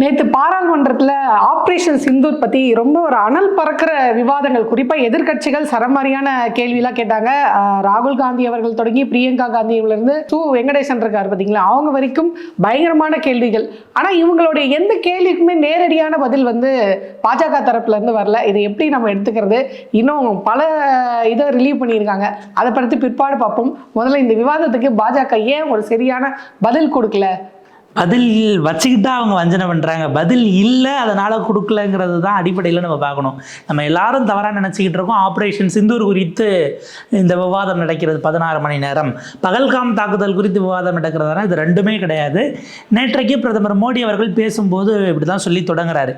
நேற்று பாராளுமன்றத்தில் ஆப்ரேஷன் சிந்தூர் பற்றி ரொம்ப ஒரு அனல் பறக்கிற விவாதங்கள் குறிப்பாக எதிர்க்கட்சிகள் சரமாரியான கேள்வியெல்லாம் கேட்டாங்க. ராகுல் காந்தி அவர்கள் தொடங்கி பிரியங்கா காந்தியிலிருந்து சு வெங்கடேசன் இருக்கார் பார்த்தீங்களா அவங்க வரைக்கும் பயங்கரமான கேள்விகள். ஆனால் இவங்களுடைய எந்த கேள்விக்குமே நேரடியான பதில் வந்து பாஜக தரப்புல இருந்து வரல. இதை எப்படி நம்ம எடுத்துக்கிறது? இன்னும் பல இதை ரிலீவ் பண்ணியிருக்காங்க. அதை பற்றி பிற்பாடு பார்ப்போம். முதல்ல இந்த விவாதத்துக்கு பாஜக ஏன் ஒரு சரியான பதில் கொடுக்கல? பதில் வச்சுக்கிட்டா அவங்க வஞ்சனை பண்ணுறாங்க பதில் இல்லை அதனால் கொடுக்கலங்கிறது தான் அடிப்படையில் நம்ம பார்க்கணும். நம்ம எல்லாரும் தவறாக நினச்சிக்கிட்டு இருக்கோம். ஆப்ரேஷன் சிந்தூர் குறித்து இந்த விவாதம் நடக்கிறது பதினாறு மணி நேரம். பகல்காம் தாக்குதல் குறித்து விவாதம் நடக்கிறதுனா இது ரெண்டுமே கிடையாது. நேற்றைக்கு பிரதமர் மோடி அவர்கள் பேசும்போது இப்படி தான் சொல்லி தொடங்குறாரு.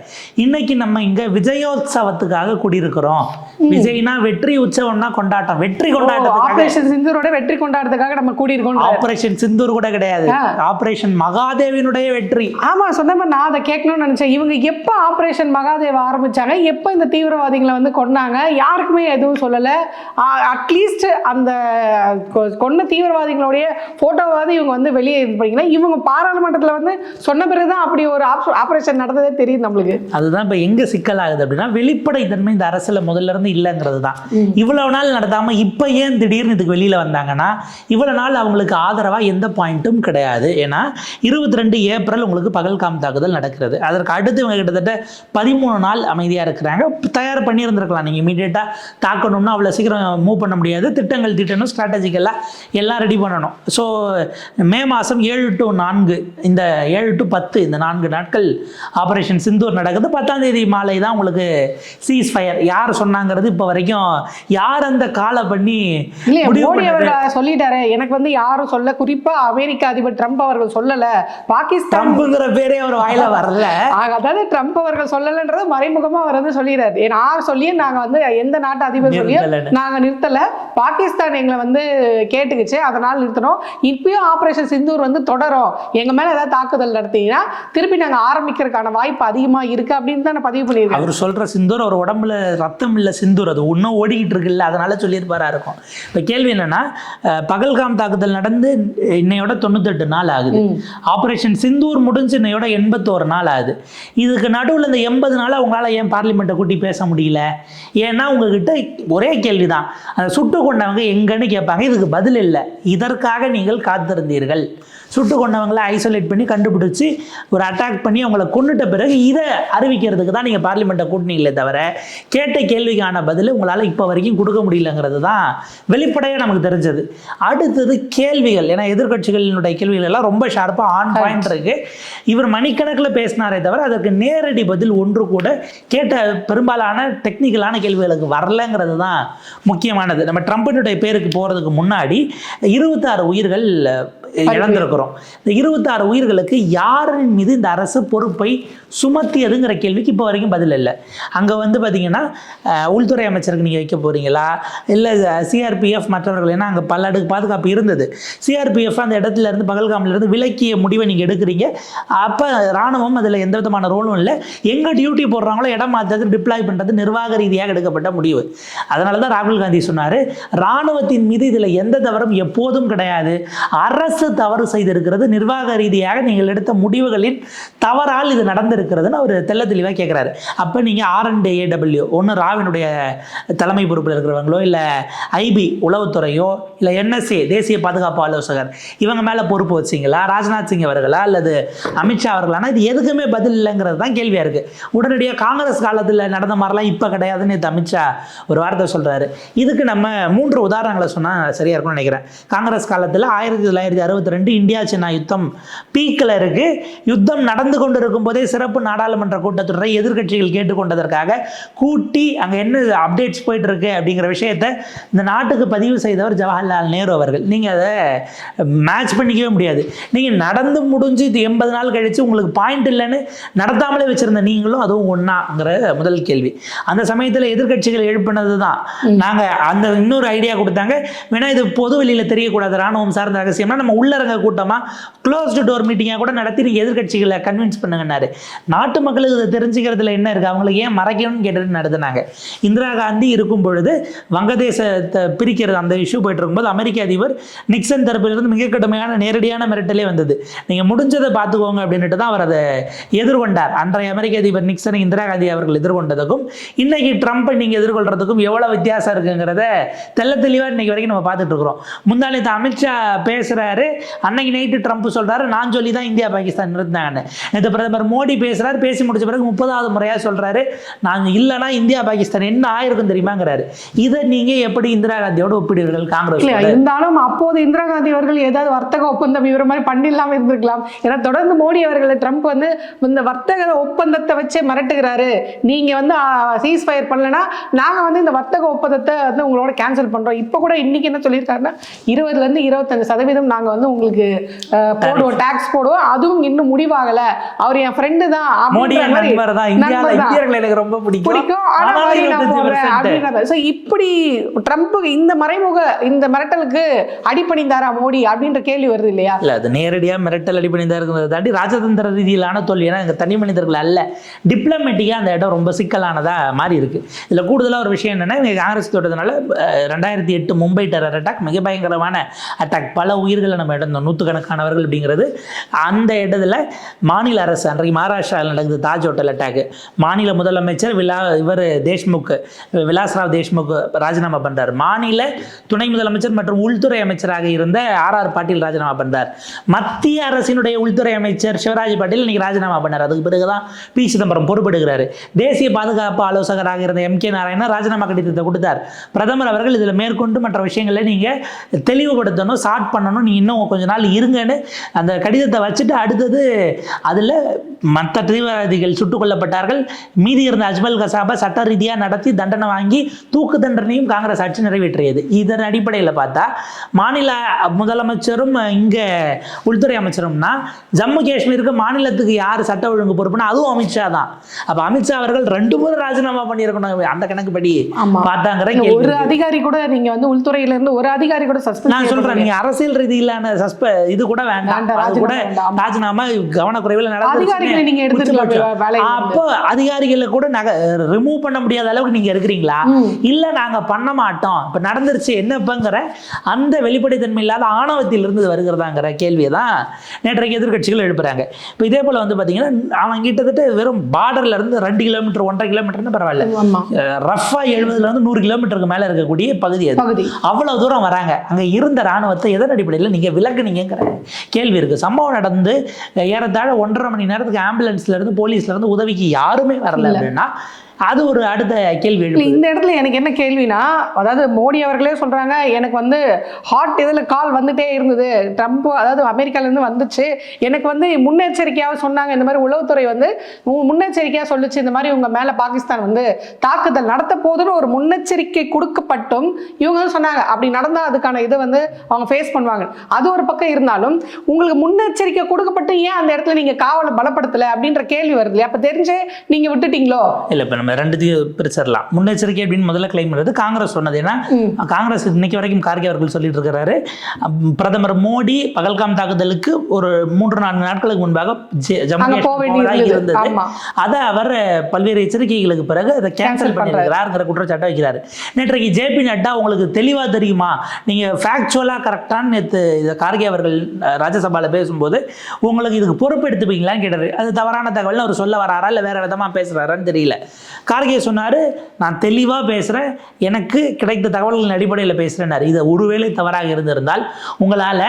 இன்னைக்கு நம்ம இங்கே விஜயோத்சவத்துக்காக கூடியிருக்கிறோம். விஜய்னா வெற்றி உற்சவம்னா கொண்டாட்டம். வெற்றி கொண்டாட்டத்துக்காக. ஆபரேஷன் சிந்தூரோட வெற்றி கொண்டாடுறதுக்காக நம்ம கூடியிருக்கோம் ஆபரேஷன் சிந்தூர் கூட கிடையாது. ஆபரேஷன் மகாதேவினுடைய வெற்றி. ஆமா சொன்ன மாதிரி நான் அதை கேட்கணும்னு நினைச்சேன். இவங்க எப்ப ஆபரேஷன் மகாதேவ் ஆரம்பிச்சாங்க? எப்ப இந்த தீவிரவாதிகளை வந்து கொன்னாங்க? யாருக்குமே எதுவும் சொல்லல. அட்லீஸ்ட் அந்த கொன்ன தீவிரவாதிகளுடைய போட்டோவாவது இவங்க வந்து வெளியே இது பண்ணிக்கல. இவங்க பாராளுமன்றத்துல வந்து சொன்ன பிறகுதான் அப்படி ஒரு ஆபரேஷன் நடந்ததே தெரியும் நம்மளுக்கு. அதுதான் இப்போ எங்க சிக்கலாகுது அப்படின்னா வெளிப்படைத்தன்மை இந்த அரசுல முதல்ல இருந்து இல்லைங்கிறது தான். இவ்வளவு நாள் நடத்தாம இப்போ ஏன் திடீர்னு இதுக்கு வெளியில வந்தாங்கன்னா இவ்வளவு நாள் அவங்களுக்கு ஆதரவா எந்த பாயிண்ட்டும் கிடையாது. ஏன்னா இருபத்தி ரெண்டு ஏப்ரல் உங்களுக்கு பகல்காம் தாக்குதல் நடக்கிறது. அதற்கு அடுத்து இவங்க கிட்டத்தட்ட பதிமூணு நாள் அமைதியா இருக்கிறாங்க. தயார் பண்ணியிருந்திருக்கலாம். நீங்க இமீடியட்டா தாக்கணும்னா அவ்வளவு சீக்கிரம் மூவ் பண்ண முடியாது. திட்டங்கள் திட்டணும் ஸ்ட்ராட்டஜிக்கெல்லாம் எல்லாம் ரெடி பண்ணணும். ஸோ மே மாதம் ஏழு டு நான்கு இந்த ஏழு டு பத்து இந்த நான்கு நாட்கள் ஆபரேஷன் சிந்தூர் நடக்குது. பத்தாம் தேதி மாலை தான் உங்களுக்கு சீஸ் ஃபயர் யார் சொன்னாங்கிறது இப்போ வரைக்கும் யார் அந்த காலை பண்ணி சொல்லிட்டாரு. எனக்கு வந்து யாரும் சொல்ல குறிப்பா அமெரிக்க அதிபர் ட்ரம்ப் அவர்கள் சொல்லல. பாகிஸ்தான் பேரே அவர் வாயில வரல. அதாவது ட்ரம்ப் அவர்கள் சொல்லலன்றது மறைமுகமா அவர் வந்து சொல்லிடுறாரு நான் சொல்லியே நாங்க வந்து எந்த நாட்டு அதிபர் சொல்லியே நிறுத்தலைன்னு. நாங்க நிறுத்தல. பாகிஸ்தான் எங்களை வந்து கேட்டுக்குச்சு அதனால நிறுத்தணும் இப்பயும் ஆபரேஷன் சிந்தூர் வந்து தொடரும். எங்க மேல ஏதாவது தாக்குதல் நடத்தீங்கன்னா திருப்பி நாங்க ஆரம்பிக்கிறதுக்கான வாய்ப்பு அதிகமா இருக்கு அப்படின்னு தானே பதிவு பண்ணியிருக்காங்க அவர் சொல்ற சிந்தூர் அவர் உடம்புல ரத்தம் இல்லை சிந்தூர். அது இன்னும் ஓடிக்கிட்டு இருக்குல்ல அதனால சொல்லியிருப்பாரா இருக்கும். இப்போ கேள்வி என்னன்னா பகல்காம் தாக்குதல் நடந்து இன்னையோட தொண்ணூத்தெட்டு நாள் ஆகுது. ஆபரேஷன் சிந்தூர் முடிஞ்சு இன்னையோட எண்பத்தோரு நாள் ஆகுது. இதுக்கு நடுவில் இந்த எண்பது நாள் அவங்களால ஏன் பார்லிமெண்ட்டை கூட்டி பேச முடியல? ஏன்னா உங்ககிட்ட ஒரே கேள்விதான். அந்த சுட்டு கொண்டவங்க எங்கன்னு கேட்பாங்க. இதுக்கு பதில் இல்லை. இதற்காக நீங்கள் காத்திருந்தீர்கள். சுட்டு கொண்டவங்களை ஐசோலேட் பண்ணி கண்டுபிடிச்சி ஒரு அட்டாக் பண்ணி அவங்கள கொண்டுட்ட பிறகு இதை அறிவிக்கிறதுக்கு தான் நீங்கள் பார்லிமெண்ட்டை கூட்டினீங்களே தவிர கேட்ட கேள்விக்கான பதில் உங்களால் இப்போ வரைக்கும் கொடுக்க முடியலங்கிறது தான் வெளிப்படையாக நமக்கு தெரிஞ்சது. அடுத்தது கேள்விகள். ஏன்னா எதிர்க்கட்சிகளினுடைய கேள்விகள் எல்லாம் ரொம்ப ஷார்ப்பாக ஆன் பாயிண்ட் இருக்கு. இவர் மணிக்கணக்கில் பேசினாரே தவிர அதற்கு நேரடி பதில் ஒன்று கூட கேட்ட பெரும்பாலான டெக்னிக்கலான கேள்விகளுக்கு வரலங்கிறது தான் முக்கியமானது. நம்ம ட்ரம்பினுடைய பேருக்கு போகிறதுக்கு முன்னாடி இருபத்தாறு உயிர்கள் இழந்திருக்கிறோம். இந்த இருபத்தாறு உயிர்களுக்கு யாரின் மீது இந்த அரசு பொறுப்பை சுமத்தியதுங்கிற கேள்விக்கு இப்போ வரைக்கும் பதில் இல்லை. அங்கே வந்து பார்த்தீங்கன்னா உள்துறை அமைச்சருக்கு நீங்கள் வைக்க போகிறீங்களா இல்லை சிஆர்பிஎஃப் மற்றவர்கள் ஏன்னா அங்கே பல அடுக்கு பாதுகாப்பு இருந்தது. சிஆர்பிஎஃப் அந்த இடத்துல இருந்து பகல்காமிலிருந்து விலக்கிய முடிவை நீங்கள் எடுக்கிறீங்க. அப்போ ராணுவம் அதில் எந்த விதமான ரோலும் இல்லை. எங்கே டியூட்டி போடுறாங்களோ இடம் மாற்றுறது டிப்ளாய் பண்ணுறது நிர்வாக ரீதியாக எடுக்கப்பட்ட முடிவு. அதனால தான் ராகுல் காந்தி சொன்னார் ராணுவத்தின் மீது இதில் எந்த தவறும் எப்போதும் கிடையாது. அரசு தவறு செய்திருக்கிறது. நிர்வாக ரீதியாக நீங்கள் எடுத்த முடிவுகளின் தவறால் இது நடந்திருக்கிறதுன்னு அவர் தெல்ல தெளிவாக கேட்குறாரு அப்போ நீங்கள் ஆர்என்டி ஏடபிள்யூ ஒன்று ராவினுடைய தலைமை பொறுப்பில் இருக்கிறவங்களோ இல்லை ஐபி உளவுத்துறையோ இல்லை என்எஸ்ஏ தேசிய பாதுகாப்பு ஆலோசகர் இவங்க மேலே பொறுப்பு வச்சிங்களா? ராஜ்நாத் சிங் அவர்களா? அல்லது அமித்ஷா அவர்களானா? இது எதுக்குமே பதில் இல்லைங்கிறது தான் கேள்வியாக இருக்குது உடனடியாக காங்கிரஸ் காலத்தில் நடந்த மாதிரிலாம் இப்போ கிடையாதுன்னு நேத்து அமித்ஷா ஒரு வார்த்தை சொல்கிறாரு இதுக்கு நம்ம மூன்று உதாரணங்களை சொன்னால் சரியாக இருக்கும்னு நினைக்கிறேன். காங்கிரஸ் காலத்தில் ஆயிரத்தி தொள்ளாயிரத்தி அறுபத்தி ரெண்டு இந்தியா சீனா யுத்தம் பீக்கில் இருக்கு. யுத்தம் நடந்து கொண்டு இருக்கும்போதே சிறப்பு நாடாளுமன்ற கூட்டத்தொடரை எதிர்க்கட்சிகள் கேட்டுக்கொண்டதற்காக கூட்டி அங்கே என்ன அப்டேட்ஸ் போயிட்டு இருக்கு அப்படிங்கிற விஷயத்த இந்த நாட்டுக்கு பதிவு செய்தவர் ஜவஹர்லால் நேரு அவர்கள். நீங்கள் அதை மேட்ச் பண்ணிக்கவே முடியாது. நீங்கள் நடந்து முடிஞ்சு இது எண்பது நாள் கழித்து உங்களுக்கு பாயிண்ட் இல்லைன்னு நடத்தாமலே வச்சுருந்த நீங்களும் அதுவும் ஒன்றாங்கிற முதல் கேள்வி. அந்த சமயத்தில் எதிர்க்கட்சிகள் எழுப்பினது தான் நாங்கள் அந்த இன்னொரு ஐடியா கொடுத்தாங்க. வேணா இது பொது வெளியில் தெரியக்கூடாது. ராணுவம் சார்ந்த ரகசியம்னா நம்ம உள்ளரங்க மூலமாக க்ளோஸ்டு டோர் மீட்டிங்காக கூட நடத்தி நீங்கள் எதிர்க்கட்சிகளை கன்வின்ஸ் பண்ணுங்கன்னாரு. நாட்டு மக்களுக்கு இதை தெரிஞ்சுக்கிறதுல என்ன இருக்குது அவங்களுக்கு ஏன் மறைக்கணும்னு கேட்டுட்டு நடத்துனாங்க. இந்திரா காந்தி இருக்கும் பொழுது வங்கதேசத்தை பிரிக்கிறது அந்த இஷ்யூ போயிட்டு இருக்கும்போது அமெரிக்க அதிபர் நிக்சன் தரப்பிலிருந்து மிக கடுமையான நேரடியான மிரட்டலே வந்தது. நீங்கள் முடிஞ்சதை பார்த்துக்கோங்க அப்படின்ட்டு தான் அவர் அதை எதிர்கொண்டார். அன்றைய அமெரிக்க அதிபர் நிக்சனை இந்திரா காந்தி அவர்கள் எதிர்கொண்டதுக்கும் இன்னைக்கு ட்ரம்ப்பை நீங்கள் எதிர்கொள்றதுக்கும் எவ்வளோ வித்தியாசம் இருக்குங்கிறத தெள்ள தெளிவாக இன்னைக்கு வரைக்கும் நம்ம பார்த்துட்டு இருக்கிறோம். முந்தாளித்த அமித்ஷா பேசுகிறாரு அன்னைக்கு நைட்டு ட்ரம்ப் சொல்றாரு. நான் சொல்லி தான் இந்தியா பாகிஸ்தான் நிறுத்தினாங்கன்னு. நேற்று பிரதமர் மோடி பேசுறாரு. பேசி முடிச்ச பிறகு முப்பதாவது முறையா சொல்றாரு. நான் இல்லைன்னா இந்தியா பாகிஸ்தான் என்ன ஆயிருக்கும் தெரியுமாங்கிறாரு. இதை நீங்க எப்படி இந்திரா காந்தியோட ஒப்பிடுவீர்கள்? காங்கிரஸ் இருந்தாலும் அப்போது இந்திரா காந்தி அவர்கள் ஏதாவது வர்த்தக ஒப்பந்தம் இவர மாதிரி பண்ணிடலாம இருந்திருக்கலாம். ஏன்னா தொடர்ந்து மோடி அவர்களை ட்ரம்ப் வந்து இந்த வர்த்தக ஒப்பந்தத்தை வச்சே மிரட்டுகிறாரு. நீங்க வந்து சீஸ் ஃபயர் பண்ணலன்னா நாங்க வந்து இந்த வர்த்தக ஒப்பந்தத்தை வந்து உங்களோட கேன்சல் பண்றோம். இப்போ கூட இன்னைக்கு என்ன சொல்லியிருக்காருன்னா இருபதுல இருந்து இருபத்தஞ்சு சதவீதம் நாங்க வந்து உங்களுக்கு போடுவோம் டாக்ஸ் போடுவோம். அதுவும் இன்னும் முடிவாகல. அவர் என் ஃப்ரெண்டு தான் எனக்கு ரொம்ப பிடிக்கும். பிடிக்கும். ஆனா ஆனாலும் வரி நான் 25% போடுறேன் அப்படின்றாரு. So, இப்படி ட்ரம்ப்புக்கு இந்த மறைமுக இந்த மிரட்டலுக்கு அடிபணிந்தாரா மோடி அப்படின்ற கேள்வி வருது இல்லையா? இல்ல அது நேரடியா மிரட்டல் அடிப்படையாக இருக்கிறத தாண்டி ராஜதந்திர ரீதியிலான தோல்வி. ஏன்னா தனி மனிதர்கள் அல்ல. டிப்ளமேட்டிக்கா அந்த இடம் ரொம்ப சிக்கலானதா மாறி இருக்கு. இதுல கூடுதலா ஒரு விஷயம் என்னன்னா காங்கிரஸ் தொட்டதுனால ரெண்டாயிரத்தி எட்டு மும்பை டெரர் அட்டாக் மிக பயங்கரமான அட்டாக் பல உயிர்களை நம்ம இழந்தோம். நூற்றுக்கணக்கானவர்கள் அப்படிங்கிறது அந்த இடத்துல மாநில அரசு அன்றைக்கு மகாராஷ்டிராவில் நடக்குது தாஜ் ஹோட்டல் அட்டாக் மாநில முதலமைச்சர் விலா இவர் தேஷ்முக் விலாஸ்ராவ் தேஷ்முக் ராஜினாமா பண்ணுறார் மாநில துணை முதலமைச்சர் மற்றும் உள்துறை அமைச்சராக இருந்த ஆர் ஆர் பாட்டீல் ராஜினாமா பண்றார். மத்திய அரசினுடைய உள்துறை அமைச்சர் சிவராஜ் பாட்டீல் இன்னைக்கு ராஜினாமா பண்ணார். அதுக்கு பிறகுதான் பி. சிதம்பரம் பொறுப்பெடுக்கிறாரு. தேசிய பாதுகாப்பு ஆலோசகராக இருந்த எம். கே. நாராயணன் ராஜினாமா கடிதத்தை கொடுத்தார். பிரதமர் அவர்கள் இதில் மேற்கொண்டு மற்ற விஷயங்களை நீங்கள் தெளிவுபடுத்தணும் ஸ்டார்ட் பண்ணணும். நீ இன்னும் கொஞ்ச நாள் இருங்கன்னு அந்த கடிதத்தை வச்சுட்டு அடுத்தது அதில் மற்ற தீவிரவாதிகள் சுட்டுக் கொல்லப்பட்டார்கள் மீதி இருந்த அஜ்மல் கசாபை சட்ட ரீதியாக நடத்தி தண்டனை வாங்கி தூக்கு தண்டனையும் காங்கிரஸ் ஆட்சி நிறைவேற்றியது. இதன் அடிப்படையில் பார்த்தா மாநில முதலமைச்சரும் இங்கே உள்துறை அமைச்சரும்னா ஜம்மு காஷ்மீருக்கு மாநிலத்துக்கு யார் சட்ட ஒழுங்கு பொறுப்புனா அதுவும் அமித்ஷா தான். அப்போ அமித்ஷா அவர்கள் ரெண்டு முறை ராஜினாமா பண்ணியிருக்கணும். அந்த கணக்குப்படி. பார்த்தாங்கிற ஒரு அதிகாரி கூட நீங்க வந்து உள்துறையில இருந்து ஒரு அதிகாரி கூட நான் சஸ்பெண்ட் சொல்றேன் நீங்க அரசியல் ரீதியிலான சஸ்ப இது கூட வேண்டாம். அது கூட ராஜினாமா கவனக்குறைவில் இருந்து. அப்போ அதிகாரிகளை கூட நக ரிமூவ் பண்ண முடியாத அளவுக்கு நீங்க இருக்கிறீங்களா? இல்ல நாங்க பண்ண மாட்டோம். இப்ப நடந்துருச்சு என்னப்பங்கிற அந்த வெளிப்படைத்தன்மை இல்லாத ஆணவத்தில் இருந்து வருகிறதாங்கிற கேள்வியை தான் நேற்றைக்கு எதிர்க்கட்சிகள் எழுப்புறாங்க. இப்போ இதே போல வந்து பாத்தீங்கன்னா அவன் கிட்டத்தட்ட வெறும் பார்டர்ல இருந்து ரெண்டு கிலோமீட்டர் ஒன்றரை கிலோமீட்டர்னு பரவாயில்ல. ரஃபா எழுபதுல இருந்து நூறு கிலோமீட்டருக்கு மேல இருக்கக்கூடிய பகுதி அது. அவ்வளவு தூரம் வராங்க. அங்க இருந்த ராணுவத்தை எதன் அடிப்படையில் நீங்க விலக்குனீங்கிற கேள்வி இருக்கு. சம்பவம் நடந்து ஏறத்தாழ ஒன்றரை மணி நேரத்துக்கு ஆம்புலன்ஸ்ல இருந்து போலீஸ்ல இருந்து உதவிக்கு யாருமே வரல அப்படின்னா அது ஒரு அடுத்த கேள்வி இந்த இடத்துல எனக்கு என்ன கேள்வினா அதாவது மோடி அவர்களே சொல்றாங்க எனக்கு வந்து ஹாட் இதில் கால் வந்துட்டே இருந்தது. ட்ரம்ப் அதாவது அமெரிக்கால இருந்து வந்துச்சு. எனக்கு வந்து முன்னெச்சரிக்கையாக சொன்னாங்க. இந்த மாதிரி உளவுத்துறை வந்து மு- முன்னெச்சரிக்கையா சொல்லுச்சு. இந்த மாதிரி உங்க மேல பாகிஸ்தான் வந்து தாக்குதல் நடத்த போதுன்னு ஒரு முன்னெச்சரிக்கை கொடுக்கப்பட்டும் இவங்க சொன்னாங்க. அப்படி நடந்தா அதுக்கான இதை வந்து அவங்க ஃபேஸ் பண்ணுவாங்க. அது ஒரு பக்கம் இருந்தாலும் உங்களுக்கு முன்னெச்சரிக்கை கொடுக்கப்பட்டு ஏன் அந்த இடத்துல நீங்க காவலை பலப்படுத்தல அப்படின்ற கேள்வி வருது இல்லையா? அப்ப தெரிஞ்சே நீங்க விட்டுட்டீங்களோ? இல்ல இப்ப நம்ம ரெண்டுத்தையும் பிரிச்சிடலாம். முன்னெச்சரிக்கை அப்படின்னு முதல்ல கிளைம் பண்ணுறது காங்கிரஸ் சொன்னது. ஏன்னா காங்கிரஸ் இன்னைக்கு வரைக்கும் கார்கே அவர்கள் சொல்லிட்டு இருக்கிறாரு பிரதமர் மோடி பகல்காம் தாக்குதலுக்கு ஒரு மூன்று நான்கு நாட்களுக்கு முன்பாக ஜெ- இருந்தது அதை அவர் பல்வேறு எச்சரிக்கைகளுக்கு பிறகு அதை கேன்சல் பண்ணியிருக்கிறாருங்கிற குற்றச்சாட்டை வைக்கிறாரு. நேற்றைக்கு ஜேபி நட்டா உங்களுக்கு தெளிவா தெரியுமா? நீங்க ஃபேக்சுவலாக கரெக்டான நேற்று இதை கார்கே அவர்கள் அஹ், ராஜ்யசபால பேசும்போது உங்களுக்கு இதுக்கு பொறுப்பு எடுத்துப்பீங்களான்னு கேட்டாரு. அது தவறான தகவல்னு அவர் சொல்ல வராரா இல்லை வேற விதமா பேசுறாரான்னு தெரியல. கார்கே சொன்னாரு நான் தெளிவா பேசுறேன். எனக்கு கிடைத்த தகவல்களின் அடிப்படையில் பேசுறேன்னாரு. இது ஒருவேளை தவறாக இருந்திருந்தால் உங்களால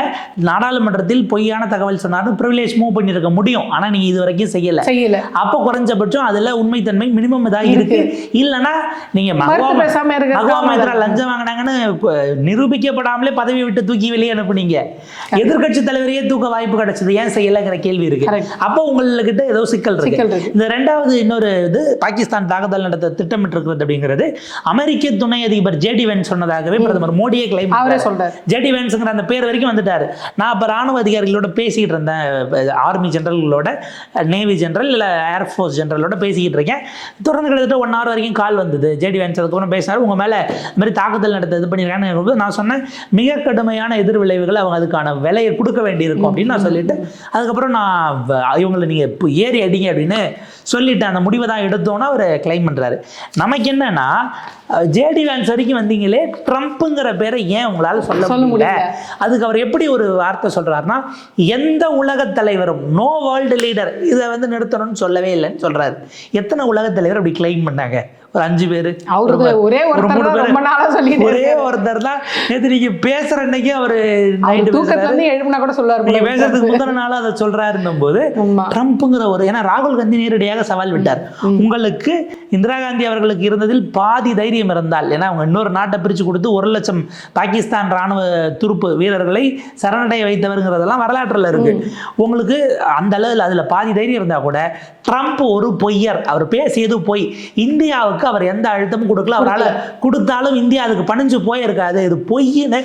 நாடாளுமன்றத்தில் பொய்யான தகவல் சொன்னாலும் ப்ரிவிலேஜ் மூவ் பண்ணியிருக்க முடியும். ஆனா நீங்க இது வரைக்கும் செய்யல. செய்யல. அப்போ குறைஞ்சபட்சம் அதுல உண்மைத்தன்மை மினிமம் இதாக இருக்கு. இல்லைன்னா நீங்க மறுத்து மகவா பேசாம இருக்கிறது மகவா தான் மைத்ரா லஞ்சம் வாங்கினாங்கன்னு நிரூபிக்கப்படாமலே பதவி விட்டு தூக்கி வெளியே அனுப்புனீங்க. எதிர்க்கட்சி தலைவரையே தூக்க வாய்ப்பு கிடைச்சது. ஏன் செய்யலைங்கிற கேள்வி இருக்கு. அப்போ உங்கள்கிட்ட ஏதோ சிக்கல் இருக்கு. இந்த ரெண்டாவது இன்னொரு இது பாகிஸ்தான் தாக்குதல் நடத்த திட்டமிட்டிருக்கிறது அப்படிங்கிறது அமெரிக்க துணை அதிபர் ஜேடி வென் சொன்னதாகவே பிரதமர் மோடியே கிளைம் அவரே சொல்றாரு. ஜெடி வேன்ஸுங்கிற அந்த பேர் வரைக்கும் வந்துட்டாரு. நான் அப்போ ராணுவ அதிகாரிகளோட பேசிக்கிட்டு இருந்தேன். ஆர்மி ஜெனரல்களோட நேவி ஜெனரல் இல்லை ஏர்ஃபோர்ஸ் ஜெனரலோட பேசிக்கிட்டு இருக்கேன். தொடர்ந்து கிட்டத்தட்ட ஒன் ஹவர் வரைக்கும் கால் வந்தது. ஜெடி வேன்ஸ் அதுக்கப்புறம் பேசினாரு. உங்கள் மேலே இந்த மாதிரி தாக்குதல் நடத்த இது பண்ணியிருக்காங்க நான் சொன்னேன். மிக கடுமையான எதிர் விளைவுகள் அவங்க அதுக்கான விலையை கொடுக்க வேண்டியிருக்கும் அப்படின்னு நான் சொல்லிட்டு அதுக்கப்புறம் நான் இவங்களை நீங்கள் இப்போ ஏறி அடிங்க அப்படின்னு சொல்லிட்டு அந்த முடிவை தான் எடுத்தோன்னா அவர் கிளைம் பண்றாரு. நமக்கு என்னன்னா ஜேடி வேன்ஸ் வரைக்கும் வந்தீங்களே ட்ரம்ப்புங்கிற பேரை ஏன் உங்களால சொல்ல சொல்ல முடியல. அதுக்கு அவர் எப்படி ஒரு வார்த்தை சொல்றாருன்னா எந்த உலக தலைவரும் நோ வேர்ல்டு லீடர் இதை வந்து நிறுத்தணும்னு சொல்லவே இல்லைன்னு சொல்றாரு. எத்தனை உலக தலைவர் அப்படி கிளைம் பண்ணாங்க? ஒரு அஞ்சு பேர். அவருக்கு ஒரே மூணு பேரு. ரொம்ப நாளா சொல்லிட்டு ஒரே. ஒருத்தர் தான். நேற்று நீங்க பேசுற அன்னைக்கு அவரு அவர் நைட்டு தூக்கத்துல இருந்து எழுப்புனா கூட சொல்லுவாரு நீங்க. பேசுறதுக்கு முந்தின நாள் அதை சொல்றாருன்னும் போது ஆமா. ட்ரம்ப்புங்கிற ஒரு ஏன்னா ராகுல் காந்தி நேரடியாக சவால் விட்டார். உங்களுக்கு இந்திரா காந்தி அவர்களுக்கு இருந்ததில் பாதி தைரியம் இருந்தால் ஏன்னா அவங்க இன்னொரு நாட்டை பிரிச்சு கொடுத்து ஒரு லட்சம் பாகிஸ்தான் ராணுவ துருப்பு வீரர்களை சரணடைய வைத்தவருங்கிறதெல்லாம் வரலாற்றுல இருக்கு. உங்களுக்கு அந்த அளவில் அதுல பாதி தைரியம் இருந்தா கூட ட்ரம்ப் ஒரு பொய்யர். அவர் பேசியது பொய். இந்தியாவுக்கு அவர் எந்த அழுத்தமும் கொடுக்கல. அவரால் கொடுத்தாலும் இந்தியா அதுக்கு பணிஞ்சு போயிருக்காது. இது பொய்ன்னு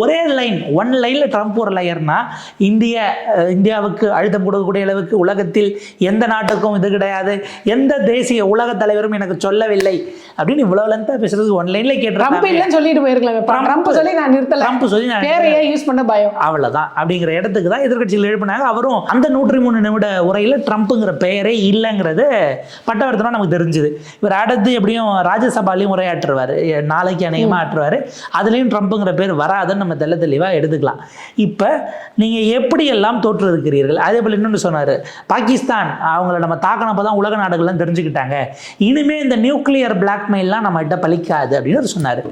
ஒரே லைன் ஒன் லைன்ல ட்ரம்ப் ஒரு லையர்னா இந்திய இந்தியாவுக்கு அழுத்தம் கொடுக்கக்கூடிய அளவுக்கு உலகத்தில் எந்த நாட்டுக்கும் இது கிடையாது. எந்த தேசிய உலக தலைவரும் எனக்கு சொல்லவில்லை. அப்படின்னு இவ்வளவு லென்த்தா பேசுறது ஒன் லைன்ல ட்ரம்ப் கேட்டு இல்லைன்னு சொல்லிட்டு போயிருக்கலாம். ட்ரம்ப் சொல்லி நான் நிறுத்தல. ட்ரம்ப் சொல்லி நான் பேரையே யூஸ் பண்ண பயம்? அவ்வளவுதான். அப்படிங்கிற இடத்துக்கு தான் எதிர்க்கட்சிகள் எழுப்பினாங்க. அவரும் அந்த நூற்றி மூணு நிமிட உரையில ட்ரம்ப்புங்கிற பெயரே இல்லைங்கிறது பட்டவர்த்தனம் நமக்கு தெரிஞ்சுது. இவர் அடுத்து எப்படியும் ராஜ்யசபாலையும் உரையாற்றுவார். நாளைக்கு அநேகமா ஆற்றுவார். அதுலேயும் ட்ரம்ப்புங்கிற பேர் வராதுன்னு நம்ம தெள்ள தெளிவாக எடுத்துக்கலாம். இப்போ நீங்கள் எப்படியெல்லாம் தோற்று இருக்கிறீர்கள் அதே போல் இன்னொன்று சொன்னார். பாகிஸ்தான் அவங்கள நம்ம தாக்கினப்போ தான் உலக நாடுகள்லாம் தெரிஞ்சுக்கிட்டாங்க. இனிமே இந்த நியூக்ளியர் பிளாக்மெயில்லாம் நம்மகிட்ட பலிக்காது அப்படின்னு அவர் சொன்னார்.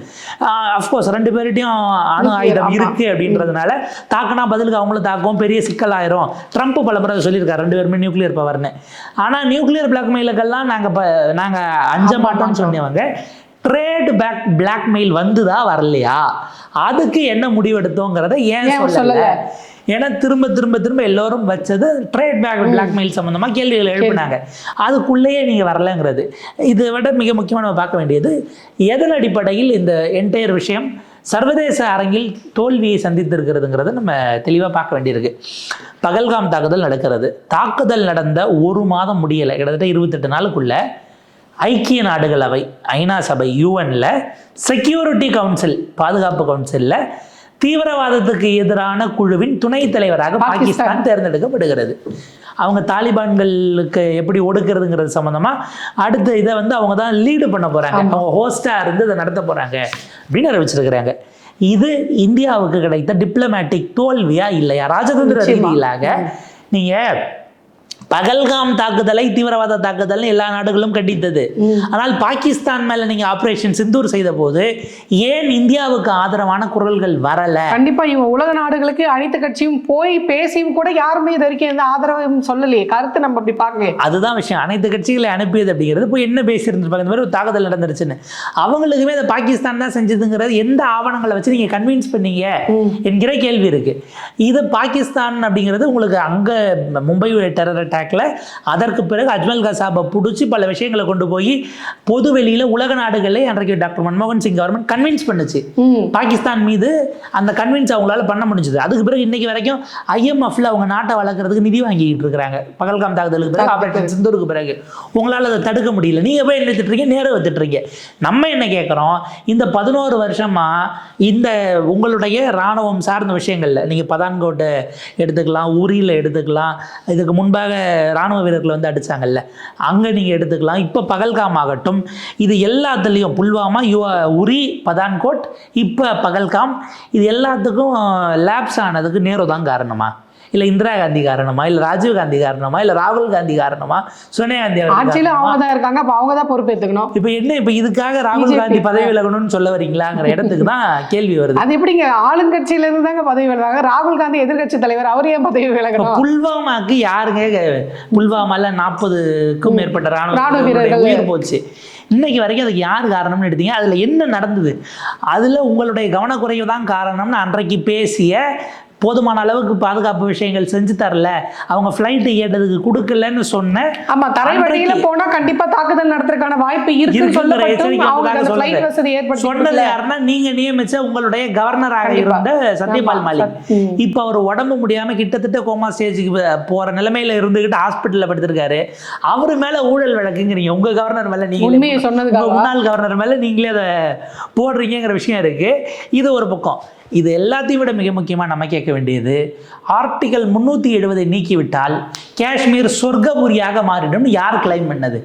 அஃப்கோர்ஸ் ரெண்டு பேர்கிட்டையும் அணு ஆயுதம். இருக்கு அப்படின்றதுனால தாக்குனா பதிலுக்கு அவங்களும் தாக்கும் பெரிய சிக்கல் ஆயிரும் ட்ரம்ப் பல முறை சொல்லியிருக்காரு. ரெண்டு பேருமே நியூக்ளியர் பவர்னு. ஆனா நியூக்ளியர் பிளாக்மெயிலுக்கெல்லாம் நாங்க ப- நாங்க அஞ்ச ஆமா, மாட்டோம். சொன்னவங்க ட்ரேட் பேக் பிளாக்மெயில் வந்துதா வரலையா? அதுக்கு என்ன முடிவெடுத்தோங்கிறத ஏன் சொல்லல? ஏன்னா திரும்ப திரும்ப திரும்ப எல்லோரும் வச்சது ட்ரேட் பேக் பிளாக்மெயில் சம்மந்தமாக கேள்விகளை எழுப்பினாங்க. அதுக்குள்ளேயே நீங்கள் வரலங்கிறது. இதை விட மிக முக்கியமாக நம்ம பார்க்க வேண்டியது எதன் அடிப்படையில் இந்த என்டையர் விஷயம் சர்வதேச அரங்கில் தோல்வியை சந்தித்திருக்கிறதுங்கிறத நம்ம தெளிவாக பார்க்க வேண்டியிருக்கு. பகல்காம் தாக்குதல் நடக்கிறது. தாக்குதல் நடந்த ஒரு மாதம் முடியலை. கிட்டத்தட்ட இருபத்தெட்டு நாளுக்குள்ள ஐக்கிய நாடுகள் அவை ஐநா சபை யூஎன்ல செக்யூரிட்டி கவுன்சில் பாதுகாப்பு கவுன்சிலில் தீவிரவாதத்துக்கு எதிரான குழுவின் துணைத் தலைவராக பாகிஸ்தான். தேர்ந்தெடுக்கப்படுகிறது. அவங்க தாலிபான்களுக்கு எப்படி ஒடுக்கிறதுங்கிறது சம்மந்தமா அடுத்த இதை வந்து அவங்க தான் லீடு பண்ண போறாங்க. அவங்க ஹோஸ்டா இருந்து இதை நடத்த போறாங்க அப்படின்னு அறிவிச்சிருக்கிறாங்க. இது இந்தியாவுக்கு கிடைத்த டிப்ளமேட்டிக் தோல்வியா இல்லையா? ராஜதந்திர. ரீதியிலாக நீங்க பகல்காம் தாக்குதலை தீவிரவாத தாக்குதல்னு எல்லா நாடுகளும் கண்டித்தது. ஆனால் பாகிஸ்தான் மேல நீங்க ஆபரேஷன் சிந்தூர் செய்த போது ஏன் இந்தியாவுக்கு ஆதரவான குரல்கள் வரல? கண்டிப்பா இவங்க உலக நாடுகளுக்கு அனைத்து கட்சியும் போய் பேசியும் கூட யாருமே இது வரைக்கும் எந்த ஆதரவும் சொல்லலையே. கருத்து நம்ம அப்படி பார்க்கலையே. அதுதான் விஷயம். அனைத்து கட்சிகளை அனுப்பியது அப்படிங்கிறது போய் என்ன பேசியிருந்திருப்பாங்க இந்த மாதிரி ஒரு தாக்குதல் நடந்துருச்சுன்னு. அவங்களுக்குமே இந்த பாகிஸ்தான் தான் செஞ்சதுங்கிறது எந்த ஆவணங்களை வச்சு நீங்க கன்வின்ஸ் பண்ணீங்க என்கிற கேள்வி இருக்கு. இது பாகிஸ்தான் அப்படிங்கிறது உங்களுக்கு அங்க மும்பை டெரர் அட்டாக்ல அதற்கு பிறகு அஜ்மல் கசாபை பிடிச்சி பல விஷயங்களை கொண்டு போய் பொது வெளியில உலக நாடுகளே அன்றைக்கு டாக்டர் மன்மோகன் சிங் கவர்மெண்ட் கன்வின்ஸ் பண்ணுச்சு. பாகிஸ்தான் மீது அந்த கன்வின்ஸ் அவங்களால பண்ண முடிஞ்சது. அதுக்கு பிறகு இன்னைக்கு வரைக்கும் ஐஎம்எஃப்ல அவங்க நாட்டை வளர்க்கறதுக்கு நிதி வாங்கிட்டு இருக்காங்க பகல்காம் தாக்குதலுக்கு பிறகு ஆபரேஷன் சிந்தூருக்கு பிறகு. உங்களால அதை தடுக்க முடியல. நீங்க போய் என்ன திட்டுறீங்க? நேரம் திட்டுறீங்க. நம்ம என்ன கேட்குறோம் இந்த பதினோரு வருஷமா இந்த உங்களுடைய ராணுவம் சார்ந்த விஷயங்கள்ல நீங்க பதான்கோட்டை எடுத்துக்கலாம் உரியில் எடுத்துக்கலாம் இதுக்கு முன்பாக ராணுவ வீரர்கள் வந்து அடிச்சாங்கல்ல. அங்கே நீங்கள் எடுத்துக்கலாம். இப்போ பகல்காம் ஆகட்டும். இது எல்லாத்துலேயும் புல்வாமா யு உரி பதான்கோட் இப்போ பகல்காம். இது எல்லாத்துக்கும் லேப்ஸ் ஆனதுக்கு நேரு தான் காரணமாக இல்லை இந்திரா காந்தி காரணமா இல்லை ராஜீவ் காந்தி காரணமா இல்லை ராகுல் காந்தி காரணமா சோனியா காந்தி ஆட்சியில? அவங்க தான் இருக்காங்க அப்ப அவங்க தான் பொறுப்பேற்றுக்கணும் இப்போ என்ன இப்போ இதுக்காக ராகுல். காந்தி பதவி விலகணும்னு சொல்ல வரீங்களாங்கிற இடத்துக்கு தான் கேள்வி வருது அது எப்படிங்க ஆளுங்கட்சியில இருந்து தாங்க பதவி விலகாங்க ராகுல் காந்தி எதிர்க்கட்சி தலைவர் அவர் ஏன் பதவி விலகணும் புல்வாமாக்கு யாருங்க புல்வாமால நாற்பதுக்கும் மேற்பட்ட ராணுவ வீரர்கள். உயிர் போச்சு இன்னைக்கு வரைக்கும் அதுக்கு யார் காரணம்னு எடுத்தீங்க அதுல என்ன நடந்தது அதுல உங்களுடைய கவனக்குறைவு தான் காரணம்னு அன்றைக்கு பேசிய போதுமான அளவுக்கு பாதுகாப்பு விஷயங்கள் செஞ்சு தரல. அவங்க ஃப்ளைட்டு ஏற்றதுக்கு கொடுக்கலன்னு சொன்ன ஆமா தரை வழியில போனா கண்டிப்பா தாக்குதல் நடத்துறதுக்கான வாய்ப்பு ஏற்படுத்தி சொன்னது. யாருன்னா நீங்க நியமிச்ச உங்களுடைய கவர்னராக. இருந்த சத்யபால் மாலிக். இப்போ அவர் உடம்பு முடியாம கிட்டத்தட்ட கோமா ஸ்டேஜுக்கு போற நிலைமையில இருந்துகிட்டு ஹாஸ்பிட்டல்ல படுத்திருக்காரு. அவர் மேல ஊழல் வழக்குங்கிறீங்க. உங்க கவர்னர் மேல நீங்க சொன்னதுக்காக முன்னாள் கவர்னர் மேல நீங்களே அதை போடுறீங்கிற விஷயம் இருக்கு. இது ஒரு பக்கம். இது எல்லாத்தையும் விட மிக முக்கியமாக நம்ம கேட்க வேண்டியது ஆர்டிகல் முந்நூற்றி எழுபதை நீக்கிவிட்டால் காஷ்மீர் சொர்க்கபுரியாக மாறிடும்னு யார் கிளைம் பண்ணது?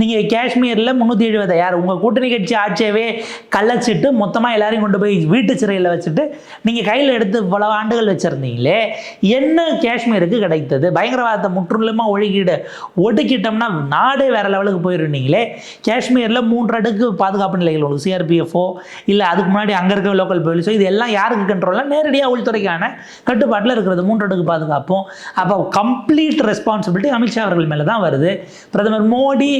நீங்கள் காஷ்மீரில் முந்நூற்றி எழுபதை யார்? உங்கள் கூட்டணி கட்சி ஆட்சியவே கள்ளச்சிட்டு மொத்தமாக எல்லாரையும் கொண்டு போய் வீட்டு சிறையில் வச்சுட்டு நீங்கள் கையில் எடுத்து பல ஆண்டுகள் வச்சுருந்தீங்களே என்ன காஷ்மீருக்கு கிடைத்தது? பயங்கரவாதத்தை முற்றிலுமாக ஒழுக்கிடு ஒடுக்கிட்டோம்னா நாடே வேறு லெவலுக்கு போயிருந்தீங்களே காஷ்மீரில் மூன்று அடுக்கு பாதுகாப்பு நிலைகள் உங்களுக்கு சிஆர்பிஎஃப்ஓ இல்லை அதுக்கு முன்னாடி அங்கே இருக்க லோக்கல் போலீஸோ இது எல்லாம் யாருக்கு கண்ட்ரோலில் நேரடியாக உள்துறைக்கான கட்டுப்பாட்டில் இருக்கிறது. மூன்று அடுக்கு பாதுகாப்பும். அப்போ கம்ப்ளீட் ரெஸ்பான்சிபிலிட்டி அமித்ஷா அவர்கள் மேலே தான் வருது. பிரதமர் மோடி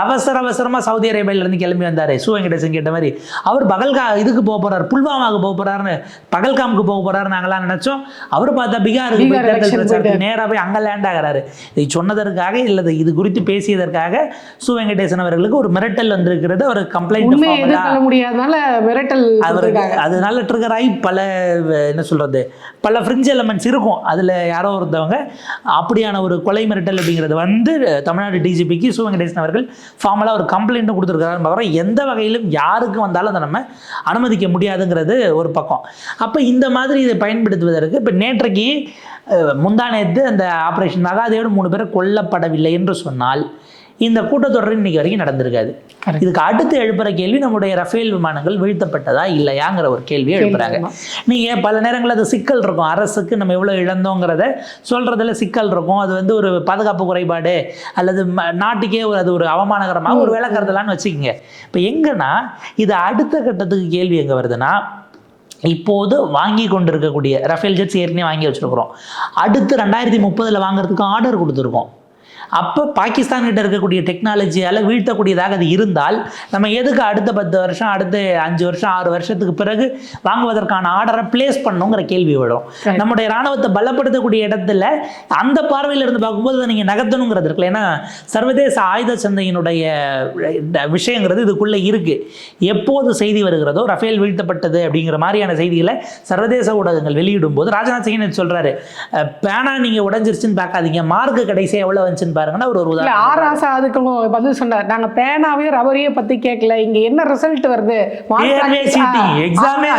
அவசர அவசரமாக சவுதி அரேபியாவிலேருந்து கிளம்பி வந்தார். சு வெங்கடேசன் கேட்ட மாதிரி. அவர் பகல்கா இதுக்கு போக போறார் புல்வாமாவுக்கு போக போறாருன்னு பகல்காமுக்கு போக போறாரு நாங்களாம் நினைச்சோம். அவர் பார்த்தா பீகாருக்கு போய் தேர்தல் பிரச்சாரத்துக்கு நேரா போய் அங்கே லேண்ட் ஆகிறாரு. இதை சொன்னதற்காக இல்லது இது குறித்து பேசியதற்காக சு வெங்கடேசன் அவர்களுக்கு ஒரு மிரட்டல் வந்திருக்கிறது. அவர் கம்ப்ளைண்ட் முடியாதனால மிரட்டல் அவருக்கு. அதனால ட்ரிகர் ஆகி பல பல என்ன சொல்கிறது பல ஃப்ரிஞ்ச் எலமெண்ட்ஸ் இருக்கும். அதில் யாரோ ஒருத்தவங்க அப்படியான ஒரு கொலை மிரட்டல் அப்படிங்கிறது வந்து தமிழ்நாடு டிஜிபிக்கு சு வெங்கடேசன் அவர்கள் ஃபார்மலாக ஒரு கம்ப்ளைண்ட்டும் கொடுத்துருக்காருன்னு பார்க்குறோம் எந்த வகையிலும் யாருக்கு வந்தாலும் அதை நம்ம அனுமதிக்க முடியாதுங்கிறது ஒரு பக்கம். அப்போ இந்த மாதிரி இதை பயன்படுத்துவதற்கு இப்போ நேற்றைக்கு முந்தா முந்தானேத்து அந்த ஆப்ரேஷன் மகாதேவன் மூணு பேர் கொல்லப்படவில்லை என்று சொன்னால் இந்த கூட்டத்தொடர் இன்னைக்கு வரைக்கும் நடந்திருக்காது. இதுக்கு அடுத்து எழுப்புற கேள்வி நம்முடைய ரஃபேல் விமானங்கள் வீழ்த்தப்பட்டதா இல்லையாங்கிற ஒரு கேள்வியை எழுப்புறாங்க. ஆமா. நீங்க பல நேரங்களில் அது சிக்கல் இருக்கும். அரசுக்கு நம்ம எவ்வளவு இழந்தோங்கிறத சொல்றதுல சிக்கல் இருக்கும். அது வந்து ஒரு பாதுகாப்பு குறைபாடு அல்லது நாட்டுக்கே ஒரு அது ஒரு அவமானகரமாக ஒரு விளக்கறதலான்னு வச்சுக்கோங்க. இப்போ எங்கன்னா இது அடுத்த கட்டத்துக்கு கேள்வி எங்க வருதுன்னா இப்போது வாங்கி கொண்டிருக்கக்கூடிய ரஃபேல் ஜெட்ஸ் ஏற்கனவே வாங்கி வச்சிருக்கிறோம். அடுத்து ரெண்டாயிரத்தி முப்பதில் வாங்குறதுக்கு ஆர்டர் கொடுத்துருக்கோம். அப்போ பாகிஸ்தான் கிட்ட இருக்கக்கூடிய டெக்னாலஜியால் வீழ்த்தக்கூடியதாக அது இருந்தால் நம்ம எதுக்கு அடுத்த பத்து வருஷம் அடுத்த அஞ்சு வருஷம் ஆறு வருஷத்துக்கு பிறகு வாங்குவதற்கான ஆர்டரை பிளேஸ் பண்ணுங்கிற கேள்வி விடும் Correct. நம்முடைய ராணுவத்தை பலப்படுத்தக்கூடிய இடத்துல அந்த பார்வையில இருந்து பார்க்கும்போது அதை நீங்கள் நகர்த்தணுங்கிறது இருக்குல்ல ஏன்னா சர்வதேச ஆயுத சந்தையினுடைய விஷயங்கிறது இதுக்குள்ளே இருக்கு. எப்போது செய்தி வருகிறதோ ரஃபேல் வீழ்த்தப்பட்டது அப்படிங்கிற மாதிரியான செய்திகளை சர்வதேச ஊடகங்கள் வெளியிடும் போது ராஜ்நாத் சிங் அஹ், பேனா நீங்க உடைஞ்சிருச்சுன்னு பார்க்காதீங்க. மார்க் கடைசியாக எவ்வளவு வந்துச்சுன்னு பாருங்கன்னா ஒரு ஒரு ஆர் ஆசா அதுக்கும் பதில் சொன்னார். நாங்க பேனாவையும் ரபரையும் பத்தி கேட்கல இங்க என்ன ரிசல்ட் வருது. எக்ஸாமே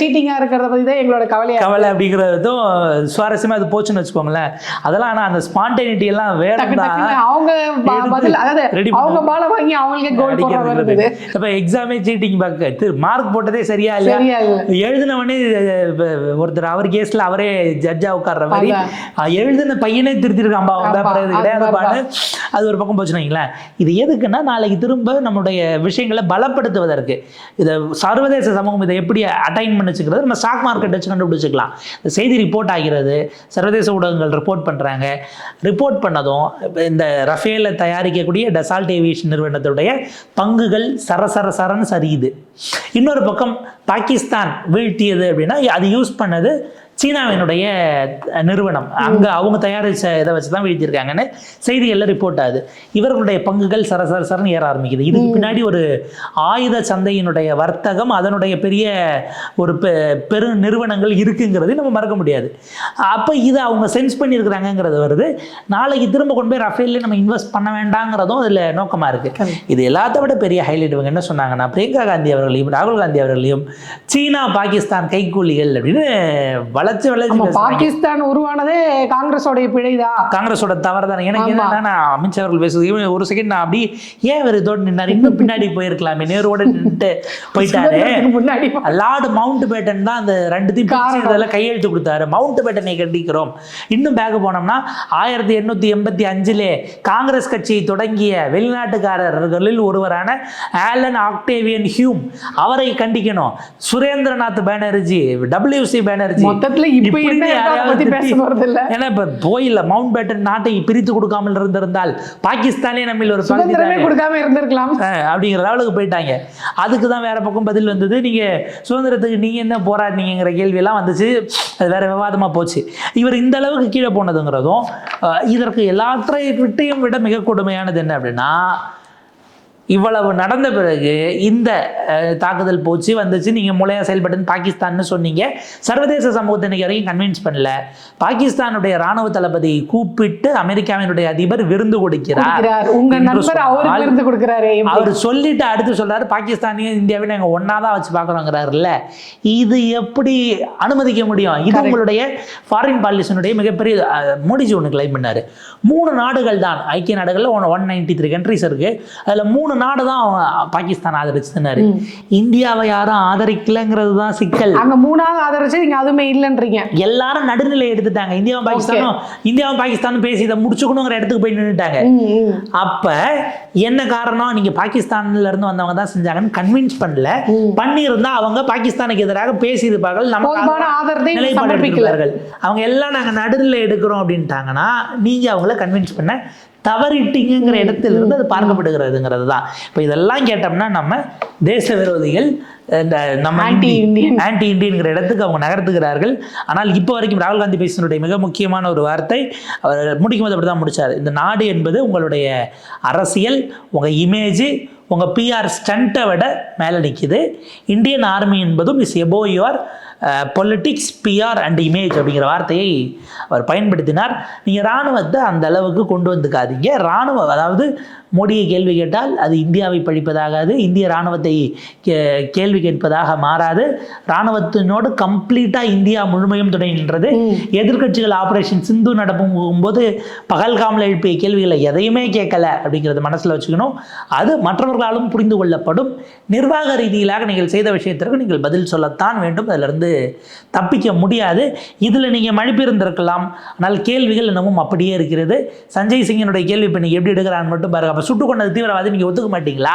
சீட்டிங்கா இருக்கிறத பத்தி தான் எங்களோட கவலையா கவலை அப்படிங்கிறதும் சுவாரஸ்யமா அது போச்சுன்னு வச்சுக்கோங்களேன். அதெல்லாம் ஆனா அந்த ஸ்பான்டெனிட்டி எல்லாம் டக்குன்னு அவங்க பதில் அதாவது அவங்க பால வாங்கி அவங்களுக்கே கோல் போடுற மாதிரி இருக்குது அப்ப எக்ஸாமே சீட்டிங் பார்க்க மார்க் போட்டதே சரியா இல்ல. எழுதினவனே ஒருத்தர் அவர் கேஸ்ல அவரே ஜட்ஜா உட்கார்ற மாதிரி எழுதின பையனே திருத்திருக்காம்பா வந்தா கிடையாதுப்பான்னு அது ஒரு பக்கம் போச்சுன்னு வைங்களேன். இது எதுக்குன்னா நாளைக்கு திரும்ப நம்முடைய விஷயங்களை பலப்படுத்துவதற்கு. இதை சர்வதேச சமூகம் இதை எப்படி அட்டைன் பண்ணிச்சுக்கிறது நம்ம ஸ்டாக் மார்க்கெட் வச்சு கண்டுபிடிச்சிக்கலாம். இந்த செய்தி ரிப்போர்ட் ஆகிறது சர்வதேச ஊடகங்கள் ரிப்போர்ட் பண்ணுறாங்க ரிப்போர்ட் பண்ணதும் இந்த ரஃபேலை தயாரிக்கக்கூடிய டசால்ட் ஏவியேஷன் நிறுவனத்துடைய பங்குகள் சரசர சரன்னு சரியுது. இன்னொரு பக்கம் பாகிஸ்தான் வீழ்த்தியது அப்படின்னா அது யூஸ் பண்ணது சீனாவினுடைய நிறுவனம். அங்கே அவங்க தயாரித்த இதை வச்சு தான் வீழ்த்தியிருக்காங்கன்னு செய்திகளில் ரிப்போர்ட் ஆகுது. இவர்களுடைய பங்குகள் சரசர சரன்னு ஏற ஆரம்பிக்குது. இதுக்கு பின்னாடி ஒரு ஆயுத சந்தையினுடைய வர்த்தகம் அதனுடைய பெரிய ஒரு பெரு நிறுவனங்கள் இருக்குங்கிறது நம்ம மறக்க முடியாது. அப்போ இதை அவங்க சென்ஸ் பண்ணியிருக்கிறாங்கங்கிறது வருது. நாளைக்கு திரும்ப கொண்டு போய் ரஃபேல்ல நம்ம இன்வெஸ்ட் பண்ண வேண்டாங்கிறதும் அதில் நோக்கமாக இருக்குது இது எல்லாத்த விட பெரிய ஹைலைட் இவங்க என்ன சொன்னாங்கன்னா பிரியங்கா காந்தி அவர்களையும் ராகுல் காந்தி அவர்களையும் சீனா பாகிஸ்தான் கைக்கூலிகள் அப்படின்னு வளைச்சு வளைச்சு. பாகிஸ்தான் உருவானதே காங்கிரஸோடைய பிழைதான் காங்கிரஸோட தவறு தானே எனக்கு. என்னன்னா அமித்ஷா அவர்கள் பேசுறது இவன் ஒரு செகண்ட் நான் அப்படி ஏன் இவர் இதோடு நின்னார்? இன்னும் பின்னாடி போயிருக்கலாமே. நேரோட நின்றுட்டு போயிட்டாரு. லார்டு மவுண்ட் பேட்டன் தான் அந்த ரெண்டுத்தையும். இதெல்லாம் கையெழுத்து கொடுத்தாரு. மவுண்ட் பேட்டனை கண்டிக்கிறோம். இன்னும் பேக் போனோம்னா ஆயிரத்தி எண்ணூத்தி எண்பத்தி அஞ்சிலே காங்கிரஸ் கட்சியை தொடங்கிய வெளிநாட்டுக்காரர்களில் ஒருவரான ஆலன் ஆக்டேவியன் ஹியூம் அவரை கண்டிக்கணும். Surendranath Banerjee W C Banerjee. மொத்தத்துல இப்ப என்ன பத்தி பேச போறது இல்ல ஏன்னா இப்ப போயில்ல மவுண்ட் பேட்டன் நாட்டை பிரித்து கொடுக்காமல் இருந்திருந்தால் பாகிஸ்தானே நம்மில் ஒரு சுதந்திரமே. கொடுக்காம இருந்திருக்கலாம். அப்படிங்கிற லெவலுக்கு போயிட்டாங்க. அதுக்கு தான் வேற பக்கம் பதில் வந்தது. நீங்க சுதந்திரத்துக்கு நீங்க என்ன போராடினீங்கிற கேள்வியெல்லாம் வந்துச்சு. அது வேற விவாதமா போச்சு. இவர் இந்த அளவுக்கு கீழே போனதுங்கிறதும் இதற்கு எல்லாற்றை விட்டையும் விட மிக கொடுமையானது என்ன அப்படின்னா இவ்வளவு நடந்த பிறகு இந்த தாக்குதல் போச்சு வந்துச்சு நீங்கள் மூளையாக செயல்பட்டுன்னு பாகிஸ்தான்னு சொன்னீங்க. சர்வதேச சமூகத்தை இன்னைக்கு வரைக்கும் கன்வின்ஸ் பண்ணல. பாகிஸ்தானுடைய ராணுவ தளபதி கூப்பிட்டு அமெரிக்காவினுடைய அதிபர் விருந்து கொடுக்கிறார்? அவர் சொல்லிட்டு அடுத்து சொல்றாரு பாகிஸ்தானையும் இந்தியாவையும் நாங்கள் ஒன்றா தான் வச்சு பார்க்குறோங்கிறாருல்ல. இது எப்படி அனுமதிக்க முடியும்? இது. உங்களுடைய ஃபாரின் பாலிசியினுடைய மிகப்பெரிய மோடிஜி ஒன்று கிளைம் பண்ணாரு. மூணு நாடுகள் தான். ஐக்கிய நாடுகளில் one one ninety three countries இருக்கு. அதில் மூணு நாடு தான் அவங்க பாகிஸ்தான் ஆதரிச்சுனாரு இந்தியாவை யாரும் ஆதரிக்கலைங்கிறது தான் சிக்கல். அங்க மூணாவது ஆதரிச்சு நீங்க அதுவுமே இல்லைன்றீங்க. எல்லாரும் நடுநிலை எடுத்துட்டாங்க. இந்தியாவும் பாகிஸ்தானும் இந்தியாவும் பாகிஸ்தானும் பேசி இதை முடிச்சுக்கணுங்கிற இடத்துக்கு போய் நின்றுட்டாங்க. அப்ப என்ன காரணம்? நீங்க பாகிஸ்தான்ல இருந்து வந்தவங்க தான் செஞ்சாங்கன்னு கன்வின்ஸ் பண்ணல. பண்ணியிருந்தா அவங்க பாகிஸ்தானுக்கு எதிராக பேசியிருப்பார்கள். போதுமான நமக்கு ஆதரத்தை நிலைப்பாடு. அவங்க எல்லாம் நாங்க நடுநிலை எடுக்கிறோம் அப்படின்ட்டாங்கன்னா நீங்க அவங்கள கன்வின்ஸ் பண்ண தவறிட்டீங்கிற இடத்துல இருந்து அது பார்க்கப்படுகிறதுங்கிறது தான் இப்போ இதெல்லாம் கேட்டோம்னா நம்ம தேச விரோதிகள் இந்த நம்ம Anti-Indian. ஆன்டி இண்டியன்கிற இடத்துக்கு அவங்க நகர்த்துகிறார்கள். ஆனால் இப்போ வரைக்கும் ராகுல் காந்தி பேசினுடைய மிக முக்கியமான ஒரு வார்த்தை அவர் முடிக்கும் போது அப்படி தான் முடிச்சார். இந்த நாடு என்பது உங்களுடைய அரசியல் உங்கள் இமேஜ் உங்கள் பிஆர் ஸ்டண்ட்டை விட மேலே நிற்கிது இந்தியன் ஆர்மி என்பதும் is above your politics PR and image அப்படிங்கிற வார்த்தையை அவர் பயன்படுத்தினார். நீங்கள் இராணுவத்தை அந்த அளவுக்கு கொண்டு வந்துக்காதீங்க இராணுவம் அதாவது மோடியை கேள்வி கேட்டால் அது இந்தியாவை பழிப்பதாகாது இந்திய இராணுவத்தை கேள்வி கேட்பதாக மாறாது. இராணுவத்தினோடு கம்ப்ளீட்டாக இந்தியா முழுமையும் துணை நின்றது. எதிர்க்கட்சிகள் ஆபரேஷன் சிந்து நடக்கும் போது பகல்காமில் எழுப்பிய கேள்விகளை எதையுமே கேட்கல அப்படிங்கிறத மனசில் வச்சுக்கணும். அது மற்றவர்களாலும் புரிந்து கொள்ளப்படும். நிர்வாக ரீதியிலாக நீங்கள் செய்த விஷயத்திற்கு நீங்கள் பதில் சொல்லத்தான் வேண்டும். அதிலிருந்து தப்பிக்க முடியாது. இதில் நீங்கள் மழுப்பியிருந்திருக்கலாம் ஆனால் கேள்விகள் இன்னமும் அப்படியே இருக்கிறது. சஞ்சய் சிங்கினுடைய கேள்வி இப்போ நீங்கள் எப்படி எடுக்கிறான்னு மட்டும் பாருங்க. சுட்டு கொண்டது தீவிரவாதி நீங்கள் ஒத்துக்க மாட்டீங்களா?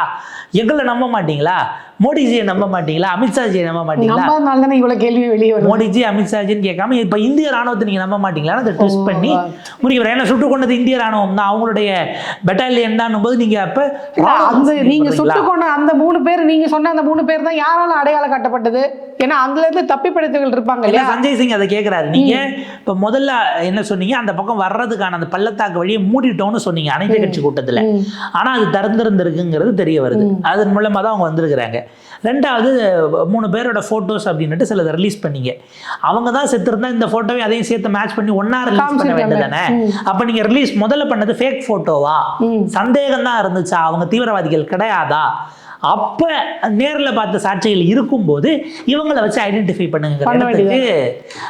எங்களை நம்ப மாட்டீங்களா? மோடிஜியை நம்ப மாட்டீங்களா? அமித்ஷாஜியை நம்ப மாட்டீங்களா? தானே இவ்வளவு கேள்வி வெளியே மோடிஜி அமித்ஷாஜின்னு கேட்காம இப்போ இந்திய ராணுவத்தை நீங்க நம்ப மாட்டீங்களா? அதை ட்விஸ்ட் பண்ணி. முடிக்கிறேன் ஏன்னா சுட்டு கொண்டது? இந்திய ராணுவம் தான். அவங்களுடைய பெட்டாலியன் தான் போது நீங்க அப்ப அந்த நீங்க பண்றீங்களா? சுட்டு கொண்ட அந்த மூணு பேர் நீங்க சொன்ன அந்த மூணு பேர் தான் யாரால அடையாளம் காட்டப்பட்டது? ஏன்னா அதுல இருந்து தப்பி பிடித்தவர்கள் இருப்பாங்க இல்ல இல்லையா? சஞ்சய் சிங் அதை கேட்குறாரு நீங்க இப்ப முதல்ல என்ன சொன்னீங்க? அந்த பக்கம் வர்றதுக்கான அந்த பள்ளத்தாக்கு வழியை மூடிட்டோம்னு சொன்னீங்க அனைத்து கட்சி கூட்டத்துல. ஆனா அது திறந்திருந்திருக்குங்கிறது தெரிய வருது. அதன் மூலமா தான் அவங்க வந்திருக்கிறாங்க. ரெண்டாவது மூணு பேரோட ஃபோட்டோஸ் அப்படின்னுட்டு சிலதை ரிலீஸ் பண்ணீங்க. அவங்க தான் செத்துருந்தா இந்த ஃபோட்டோவை அதையும் சேர்த்து மேட்ச் பண்ணி ஒண்ணா ரிலீஸ் பண்ண. வேண்டியதானே அப்ப நீங்க ரிலீஸ் முதல்ல பண்ணது ஃபேக் போட்டோவா ம். சந்தேகம் தான் இருந்துச்சா? அவங்க தீவிரவாதிகள் கிடையாதா? அப்ப நேர்ல பார்த்த சாட்சிகள் இருக்கும்போது இவங்களை வச்சு ஐடென்டிஃபை பண்ணுங்கிற பண்ண இடத்துக்கு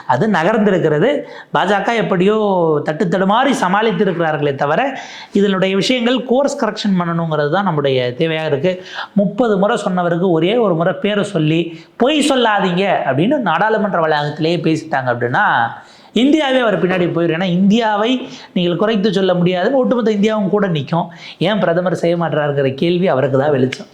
அது நகர்ந்திருக்கிறது. பாஜக எப்படியோ தட்டு தடுமாறி சமாளித்து இருக்கிறார்களே தவிர இதனுடைய விஷயங்கள் கோர்ஸ் கரெக்ஷன் பண்ணணுங்கிறது தான் நம்முடைய தேவையாக இருக்கு. முப்பது முறை சொன்னவருக்கு ஒரே ஒரு முறை பேரை சொல்லி பொய் சொல்லாதீங்க அப்படின்னு நாடாளுமன்ற வளாகத்திலேயே பேசிட்டாங்க அப்படின்னா இந்தியாவே அவர் பின்னாடி போயிடும் ஏன்னா இந்தியாவை நீங்கள் குறைத்து சொல்ல முடியாதுன்னு ஒட்டுமொத்த இந்தியாவும் கூட நிற்கும். ஏன் பிரதமர் செய்ய மாட்டாருங்கிற கேள்வி அவருக்கு தான் வெளிச்சம்.